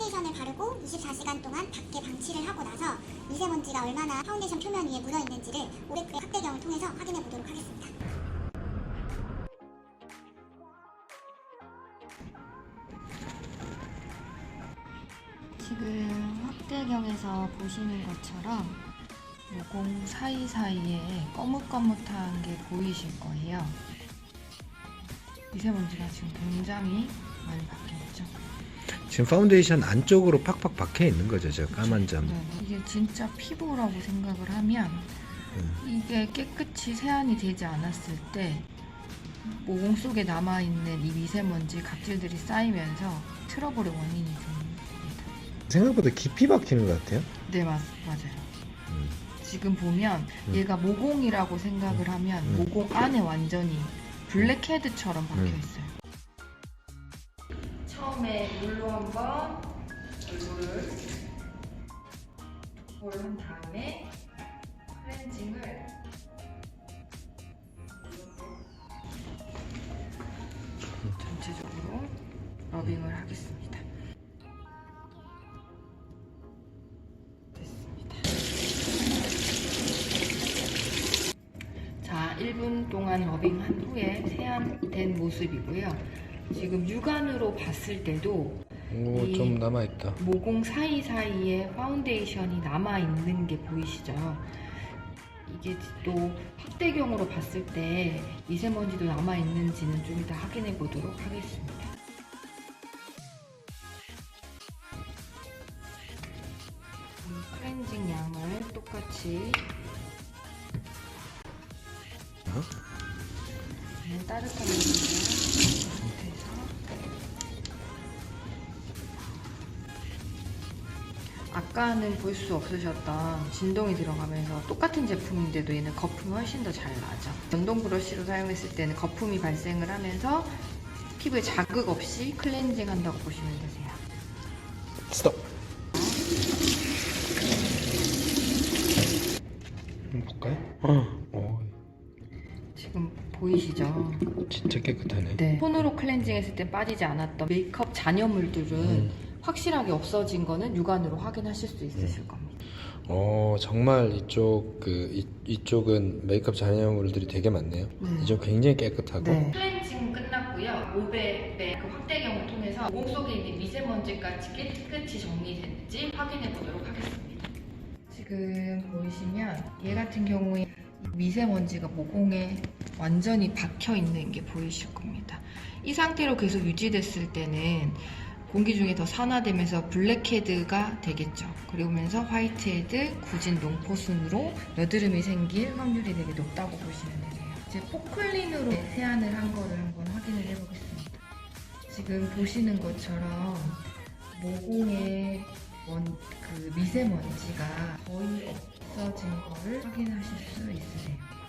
파운데이션을 바르고 24시간 동안 밖에 방치를 하고 나서 미세먼지가 얼마나 파운데이션 표면 위에 묻어 있는지를 오레크의 확대경을 통해서 확인해 보도록 하겠습니다. 지금 확대경에서 보시는 것처럼 모공 사이사이에 거뭇거뭇한 게 보이실 거예요. 미세먼지가 지금 굉장히 많이 바뀌었죠. 지금 파운데이션 안쪽으로 팍팍 박혀 있는 거죠, 저 까만 점. 네, 이게 진짜 피부라고 생각을 하면 음. 이게 깨끗이 세안이 되지 않았을 때 모공 속에 남아 있는 이 미세먼지 각질들이 쌓이면서 트러블의 원인이 됩니다. 생각보다 깊이 박히는 것 같아요. 네, 맞, 맞아요. 음. 지금 보면 음. 얘가 모공이라고 생각을 하면 음. 모공 안에 완전히 블랙헤드처럼 박혀 음. 있어요. 처음에 물로 한번 얼굴을 볼한 다음에 클렌징을 전체적으로 러빙을 하겠습니다. 1분 동안 러빙한 후에 세안된 모습이고요. 지금 육안으로 봤을 때도 오, 이- 좀 남아 있다. 모공 사이사이에 파운데이션이 남아있는 게 보이시죠? 이게 또 확대경으로 봤을 때 미세먼지도 남아있는지는 좀 이따 확인해 보도록 하겠습니다. 음, 클렌징 양을 똑같이 네, 따뜻한 물로 상태에서 아까는 볼 수 없으셨던 진동이 들어가면서 똑같은 제품인데도 얘는 거품이 훨씬 더 잘 나죠. 전동 브러쉬로 사용했을 때는 거품이 발생을 하면서 피부에 자극 없이 클렌징 한다고 보시면 되세요. 스톱. 한번 볼까요? 어, 보이시죠? 진짜 깨끗하네. 네. 손으로 클렌징했을 때 빠지지 않았던 메이크업 잔여물들은 음. 확실하게 없어진 거는 육안으로 확인하실 수 있으실 겁니다. 어, 정말 이쪽 그 이, 이쪽은 메이크업 잔여물들이 되게 많네요. 네. 이쪽 굉장히 깨끗하고. 클렌징 끝났고요. 500배 그 확대경을 통해서 몸 속에 있는 미세먼지까지 깨끗이 정리됐는지 확인해 보도록 하겠습니다. 지금 보이시면 얘 같은 경우에 미세먼지가 모공에 완전히 박혀 있는 게 보이실 겁니다. 이 상태로 계속 유지됐을 때는 공기 중에 더 산화되면서 블랙헤드가 되겠죠. 그러면서 화이트헤드, 굳은 농포순으로 여드름이 생길 확률이 되게 높다고 보시면 되세요. 이제 포클린으로 세안을 한 거를 한번 확인을 해보겠습니다. 지금 보시는 것처럼 모공에 원, 그 미세먼지가 거의 없어진 거를 확인하실 수 있으세요.